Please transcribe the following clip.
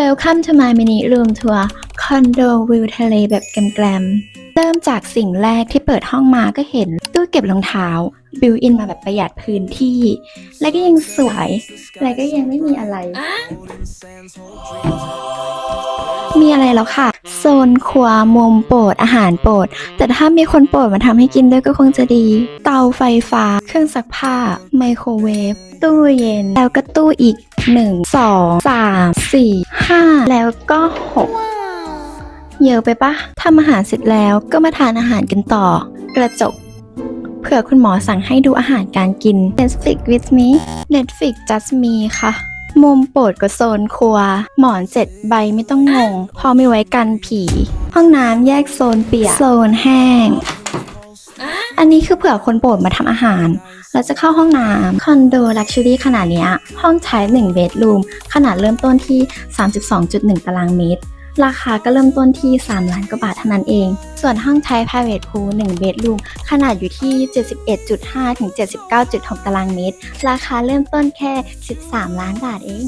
Welcome to my mini room tour คอนโดวิวทะเลแบบแกลมๆ เริ่มจากสิ่งแรกที่เปิดห้องมาก็เห็นตู้เก็บรองเท้า บิวอินมาแบบประหยัดพื้นที่ และก็ยังสวย และก็ยังไม่มีอะไร มีอะไรแล้วค่ะ โซนครัวมุมโปรดอาหารโปรด แต่ถ้ามีคนโปรดมาทำให้กินด้วยก็คงจะดี เตาไฟฟ้า เครื่องซักผ้า ไมโครเวฟ ตู้เย็น แล้วก็ตู้อีก1 2 3 4 5แล้วก็6เยอะไปปะทำอาหารเสร็จแล้วก็มาทานอาหารกันต่อ กระจก เผื่อคุณหมอสั่งให้ดูอาหารการกิน Netflix with me Netflix just me ค่ะมุมโปรดก็โซนครัว หมอนเจ็ดใบไม่ต้องงง พอมีไว้กันผี ห้องน้ำแยกโซนเปียก โซนแห้ง อันนี้คือเผื่อคนโปรดมาทำอาหารแล้วจะเข้าห้องน้ำคอนโดลักชัวรี่ขนาดเนี้ย ห้องใช้1เบดรูมขนาดเริ่มต้นที่ 32.1 ตารางเมตร ราคาก็เริ่มต้นที่ 3 ล้านกว่าบาทเท่านั้นเอง ส่วนห้องใช้ private pool 1เบดรูมขนาดอยู่ที่ 71.5 ถึง 79.6 ตารางเมตร ราคาเริ่มต้นแค่ 13 ล้านบาทเอง